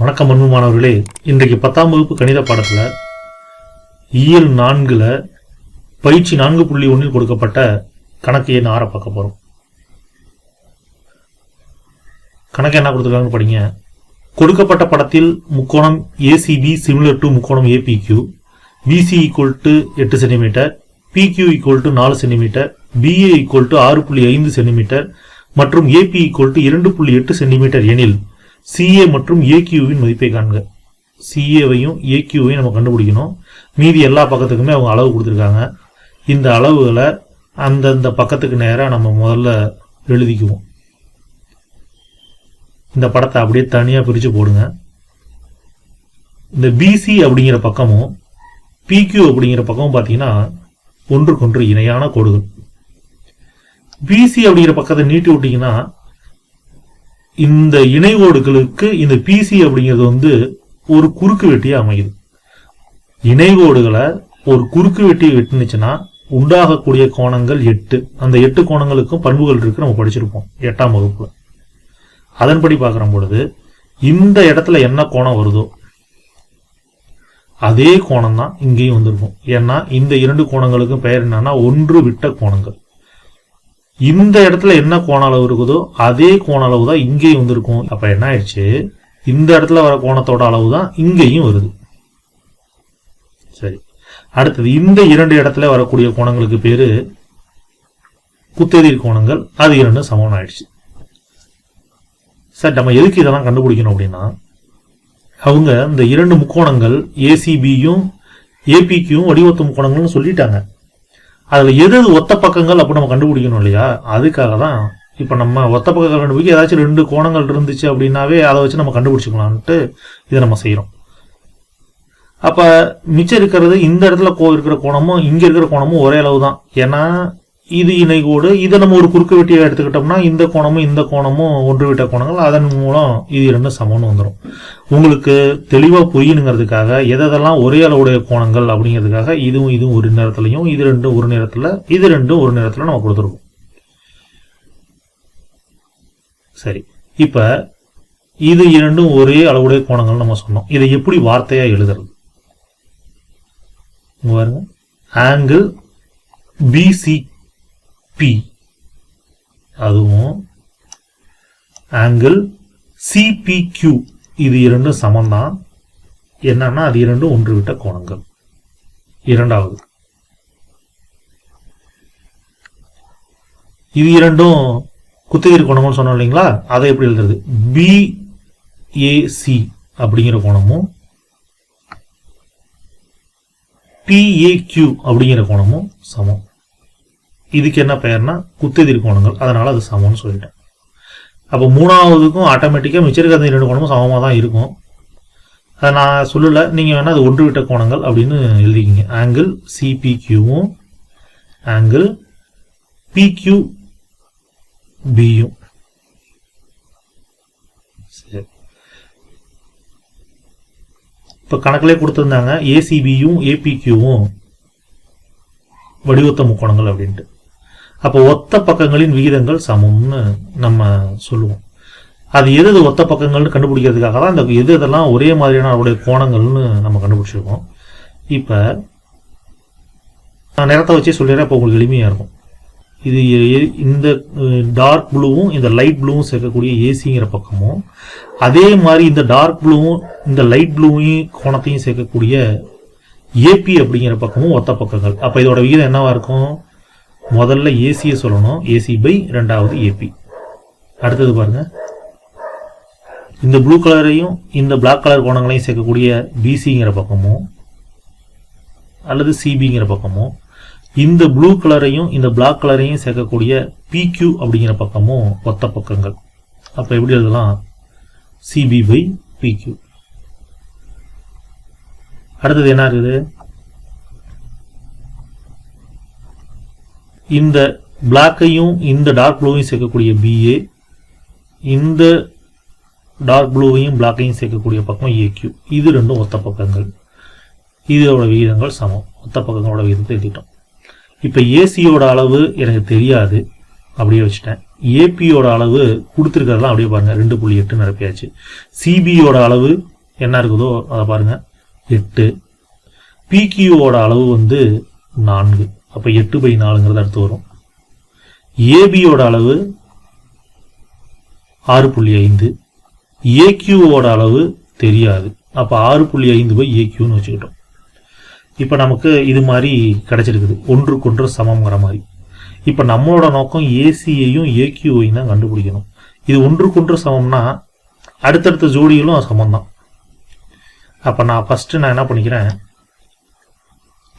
வணக்கம் அன்பு மாணவர்களே இன்றைக்கு பத்தாம் வகுப்பு கணித பாடத்தில் இயல் நான்கில் பயிற்சி நான்கு புள்ளி ஒன்றில் கொடுக்கப்பட்ட கணக்கு எண் ஆற பார்க்க போகிறோம் கணக்கு என்ன கொடுத்துருக்காங்கன்னு படிங்க. கொடுக்கப்பட்ட படத்தில் முக்கோணம் ஏசிபி சிமிலர் டு முக்கோணம் ஏபிக்யூ விசி ஈக்குவல் டு எட்டு சென்டிமீட்டர் பிக்யூ ஈக்குவல் டு நாலு சென்டிமீட்டர் பிஏ ஈக்குவல் டு ஆறு புள்ளி ஐந்து சென்டிமீட்டர் மற்றும் ஏபி ஈக்குவல் டு இரண்டு புள்ளி எட்டு சென்டிமீட்டர் எனில் சிஏ மற்றும் ஏக்யூவின் மதிப்பை காண்க. சிஏவையும் ஏக்யூவையும் நம்ம கண்டுபிடிக்கணும். மீதி எல்லா பக்கத்துக்குமே அவங்க அளவு கொடுத்துருக்காங்க. இந்த அளவுகளை அந்தந்த பக்கத்துக்கு நேராக நம்ம முதல்ல எழுதிக்குவோம். இந்த படத்தை அப்படியே தனியாக பிரித்து போடுங்க. இந்த பிசி அப்படிங்கிற பக்கமும் பிக்யூ அப்படிங்கிற பக்கமும் பார்த்தீங்கன்னா ஒன்றுக்கொன்று இணையான கோடுகள். பிசி அப்படிங்கிற பக்கத்தை நீட்டி விட்டிங்கன்னா இந்த இணைகோடுகளுக்கு இந்த பிசி அப்படிங்கிறது வந்து ஒரு குறுக்கு வெட்டியாக அமையுது. இணைகோடுகளை ஒரு குறுக்கு வெட்டி வெட்டுனுச்சுன்னா உண்டாகக்கூடிய கோணங்கள் எட்டு. அந்த எட்டு கோணங்களுக்கும் பண்புகள் இருக்கு நம்ம படிச்சிருப்போம் எட்டாம் வகுப்புல. அதன்படி பார்க்குற பொழுது இந்த இடத்துல என்ன கோணம் வருதோ அதே கோணம் தான் இங்கேயும் வந்திருக்கும். ஏன்னா இந்த இரண்டு கோணங்களுக்கும் பெயர் என்னன்னா ஒன்று விட்ட கோணங்கள். இந்த இடத்துல என்ன கோண அளவு இருக்குதோ அதே கோண அளவு தான் இங்கேயும் வந்திருக்கும். அப்ப என்ன ஆயிடுச்சு? இந்த இடத்துல வர கோணத்தோட அளவு தான் இங்கேயும் வருது. சரி. அடுத்தது இந்த இரண்டு இடத்துல வரக்கூடிய கோணங்களுக்கு பேரு குத்தெதிர் கோணங்கள் அது இரண்டும் சமம் ஆயிடுச்சு. சார் நம்ம எதுக்கு இதெல்லாம் கண்டுபிடிக்கணும் அப்படின்னா அவங்க இந்த இரண்டு முக்கோணங்கள் ஏசிபியும் ஏபிக்கும் வடிவத்து முக்கோணங்கள்னு சொல்லிட்டாங்க. அதில் எது எது ஒத்த பக்கங்கள் அப்படி நம்ம கண்டுபிடிக்கணும் இல்லையா? அதுக்காக தான் இப்போ நம்ம ஒத்த பக்கங்கள் கண்டுபிடிக்க ஏதாச்சும் ரெண்டு கோணங்கள் இருந்துச்சு அப்படின்னாவே அதை வச்சு நம்ம கண்டுபிடிச்சிக்கலான்ட்டு இதை நம்ம செய்கிறோம் அப்போ மிச்சம் இருக்கிறது இந்த இடத்துல கோ இருக்கிற கோணமும் இங்கே இருக்கிற கோணமும் ஒரே அளவு தான் ஏன்னா இது இணை கூடு. இதை நம்ம ஒரு குறுக்கு வெட்டியாக எடுத்துக்கிட்டோம்னா இந்த கோணமும் இந்த கோணமும் ஒன்று விட்ட கோணங்கள். அதன் மூலம் இது இரண்டும் சமம்னு வந்துடும் உங்களுக்கு தெளிவாக புரியணுங்கிறதுக்காக எதெல்லாம் ஒரே அளவுடைய கோணங்கள் அப்படிங்கிறதுக்காக இதுவும் இதுவும் ஒரு நேரத்துலையும் இது ரெண்டும் ஒரு நேரத்தில் இது ரெண்டும் ஒரு நேரத்தில் நம்ம கொடுத்துருக்கோம். சரி. இப்போ இது இரண்டும் ஒரே அளவுடைய கோணங்கள் நம்ம சொன்னோம். இதை எப்படி வார்த்தையாக எழுதுறது? பாருங்க. ஆங்கிள் பி அதுவும் ஆங்கிள் சிபிக்யூ இது இரண்டும் சமம்தான். என்னன்னா அது இரண்டும் ஒன்று விட்ட கோணங்கள். இரண்டாவது. இது இரண்டும் குத்தகிரி கோணம்னு சொன்னோம் இல்லைங்களா? அதை எப்படி எழுதுறது? பிஏசி அப்படிங்கிற கோணமும் பிஏக்யூ அப்படிங்கிற கோணமும் சமம். இதுக்கு என்ன பெயர்னா குத்தெதிர் கோணங்கள். அதனால் அது சமம்னு சொல்லிட்டேன். அப்போ மூணாவதுக்கும் ஆட்டோமேட்டிக்காக மிச்சம் ரெண்டு இரண்டு கோணமும் சமமாக தான் இருக்கும். அதை நான் சொல்லலை. நீங்கள் வேணால் அது ஒன்று விட்ட கோணங்கள் அப்படின்னு எழுதிக்கிங்க. ஆங்கிள் சிபிக்யூவும் ஆங்கிள் பிக்யூ பியும் சரி. இப்போ கணக்கிலே கொடுத்துருந்தாங்க ஏசிபியும் ஏபிக்யூவும் வடிவத்த முக்கோணங்கள் அப்படின்ட்டு. அப்போ ஒத்த பக்கங்களின் விகிதங்கள் சமம்னு நம்ம சொல்லுவோம். அது எது எது ஒத்த பக்கங்கள்னு கண்டுபிடிக்கிறதுக்காக தான் அந்த எது இதெல்லாம் ஒரே மாதிரியான அவருடைய கோணங்கள்னு நம்ம கண்டுபிடிச்சிருக்கோம். இப்போ நான் நிறத்தை வச்சே சொல்லிடுறேன் இப்போ உங்களுக்கு எளிமையாக இருக்கும். இது இந்த டார்க் ப்ளூவும் இந்த லைட் ப்ளூவும் சேர்க்கக்கூடிய ஏசிங்கிற பக்கமும் அதே மாதிரி இந்த டார்க் ப்ளூவும் இந்த லைட் ப்ளூவையும் கோணத்தையும் சேர்க்கக்கூடிய ஏபி அப்படிங்கிற பக்கமும் ஒத்த பக்கங்கள். அப்போ இதோட விகிதம் என்னவா இருக்கும்? முதல்ல ஏசியை சொல்லணும். ஏசி பை ரெண்டாவது ஏபி அடுத்தது பாருங்கள் இந்த ப்ளூ கலரையும் இந்த பிளாக் கலர் கோணங்களையும் சேர்க்கக்கூடிய பிசிங்கிற பக்கமும் அல்லது சிபிங்கிற பக்கமும் இந்த ப்ளூ கலரையும் இந்த பிளாக் கலரையும் சேர்க்கக்கூடிய பிக்யூ அப்படிங்கிற பக்கமும் ஒத்த பக்கங்கள். அப்போ எப்படி எழுதலாம்? சிபி பை பிக்யூ அடுத்தது என்ன இருக்குது? இந்த பிளாக்கையும் இந்த டார்க் ப்ளூவையும் சேர்க்கக்கூடிய பிஏ இந்த டார்க் ப்ளூவையும் பிளாக்கையும் சேர்க்கக்கூடிய பக்கம் ஏக்யூ இது ரெண்டும் ஒத்த பக்கங்கள். இதோட விகிதங்கள் சமம். ஒத்த பக்கங்களோட விகிதத்தை எழுதிட்டோம். இப்போ ஏசியோட அளவு எனக்கு தெரியாது. அப்படியே வச்சுட்டேன். ஏபியோட அளவு கொடுத்துருக்கிறதெல்லாம் அப்படியே பாருங்கள் ரெண்டு புள்ளி எட்டு நிரப்பியாச்சு. சிபியோட அளவு என்ன இருக்குதோ அதை பாருங்கள் எட்டு. பிக்யூவோட அளவு வந்து நான்கு. அப்போ எட்டு பை நாலுங்கிறது அடுத்து வரும். ஏபியோட அளவு ஆறு புள்ளி ஐந்து. ஏக்யூவோட அளவு தெரியாது. அப்போ ஆறு புள்ளி ஐந்து பை ஏக்யூன்னு வச்சுக்கிட்டோம். இப்போ நமக்கு இது மாதிரி கிடைச்சிருக்குது. ஒன்றுக்கொன்று சமங்கிற மாதிரி. இப்போ நம்மளோட நோக்கம் ஏசியையும் ஏக்யூவையும் தான் கண்டுபிடிக்கணும். இது ஒன்றுக்கொன்று சமம்னா அடுத்தடுத்த ஜோடிகளும் சமம் தான் அப்போ நான் ஃபஸ்ட்டு நான் என்ன பண்ணிக்கிறேன்?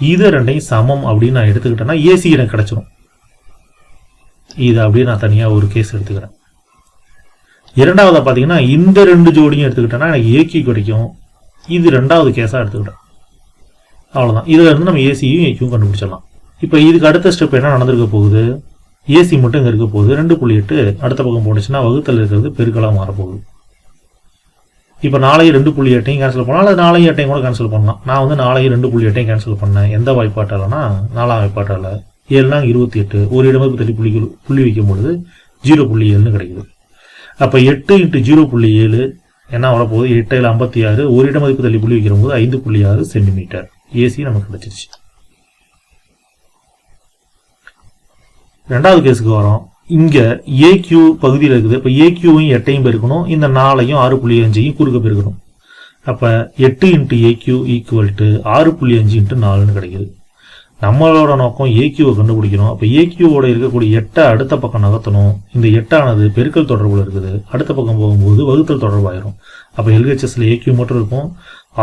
இது ரெண்டையும் சமம் அப்படின்னு நான் எடுத்துக்கிட்டேன்னா ஏசி எனக்கு கிடைச்சிரும். இது அப்படியே நான் தனியாக ஒரு கேஸ் எடுத்துக்கிறேன். இரண்டாவதாக பார்த்தீங்கன்னா இந்த ரெண்டு ஜோடியும் எடுத்துக்கிட்டேன்னா எனக்கு ஏக்கி கிடைக்கும். இது ரெண்டாவது கேஸாக எடுத்துக்கிட்டேன். அவ்வளோதான் இதில் இருந்து நம்ம ஏசியும் ஏக்கியும் கண்டுபிடிச்சிடலாம். இப்போ இதுக்கு அடுத்த ஸ்டெப் என்ன நடந்திருக்க போகுது? ஏசி மட்டும் இங்கே இருக்க போகுது. ரெண்டு புள்ளி எட்டு அடுத்த பக்கம் போட்டுச்சுன்னா வகுத்தல் இருக்கிறது பெருக்கலாக மாறப்போகுது. இப்போ நாளைக்கு ரெண்டு புள்ளி எட்டையும் கேன்சல் பண்ணலாம் அல்லது நாளைக்கு எட்டையும் கூட கேன்சல் பண்ணலாம். நான் வந்து நாளைக்கு ரெண்டு புள்ளி எட்டையும் கேன்சல் பண்ணேன். எந்த வாய்ப்பாட்டாலனா நாலாம் வாய்ப்பாட்டால ஏழுனா இருபத்தி எட்டு. ஒரு இடமுக்கு தள்ளி புள்ளி புள்ளி வைக்கும் பொழுது ஜீரோ புள்ளி ஏழுன்னு கிடைக்குது. அப்போ எட்டு இன்ட்டு ஜீரோ புள்ளி ஏழு என்ன வரப்போகுது எட்டில் ஐம்பத்தி ஆறு. ஒரு இட மதிப்பு தள்ளி புள்ளி வைக்கிற போது ஐந்து புள்ளி ஆறு சென்டிமீட்டர். ஏசி நமக்கு கிடைச்சிருச்சு. ரெண்டாவது கேஸுக்கு வரோம். இங்கே ஏக்யூ பகுதியில் இருக்குது. இப்போ ஏக்யூவையும் எட்டையும் பெருக்கணும். இந்த நாலையும் ஆறு புள்ளி அஞ்சையும் குறுக்க பெருக்கணும். அப்போ எட்டு இன்ட்டு ஏக்யூ ஈக்குவல் டு ஆறு புள்ளி அஞ்சு இன்ட்டு நாலுன்னு கிடைக்குது. நம்மளோட நோக்கம் ஏக்யூவை கண்டுபிடிக்கணும். அப்போ ஏக்யூவோட இருக்கக்கூடிய எட்டை அடுத்த பக்கம் நகர்த்தணும். இந்த எட்டானது பெருக்கல் தொடர்பில் இருக்குது. அடுத்த பக்கம் போகும்போது வகுத்தல் தொடர்பாயிரும். அப்போ எல்ஹெச்எஸ்ல ஏக்யூ மட்டும் இருக்கும்.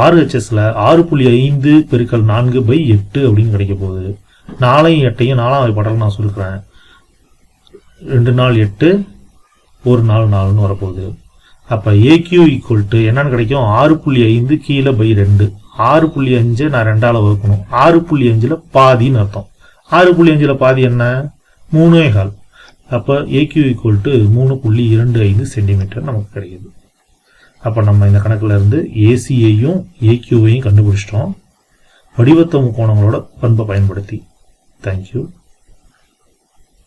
ஆர்ஹெச்எஸ்ல ஆறு புள்ளி ஐந்து பெருக்கல் நான்கு பை எட்டு அப்படின்னு கிடைக்க போகுது. நாளையும் எட்டையும் நாலாம் படலம் நான் சொல்லுறேன் ரெண்டு நாள் எட்டு ஒரு நாள் நாலுன்னு வரப்போகுது. அப்போ ஏக்யூ ஈக்குவல் டு என்னன்னு கிடைக்கும்? ஆறு புள்ளி ஐந்து கீழே பை ரெண்டு. ஆறு புள்ளி அஞ்சு நான் ரெண்டால் வகுக்கணும். ஆறு புள்ளி அஞ்சில் பாதின்னு அர்த்தம். ஆறு புள்ளி அஞ்சில் பாதி என்ன? மூணே கால். அப்போ ஏக்யூ ஈக்குவல் டு மூணு புள்ளி இரண்டு ஐந்து சென்டிமீட்டர் நமக்கு கிடைக்குது. அப்போ நம்ம இந்த கணக்கில் இருந்து ஏசியையும் ஏக்யூவையும் கண்டுபிடிச்சிட்டோம். வடிவத்த முக்கோணங்களோட பண்பை பயன்படுத்தி. Thank you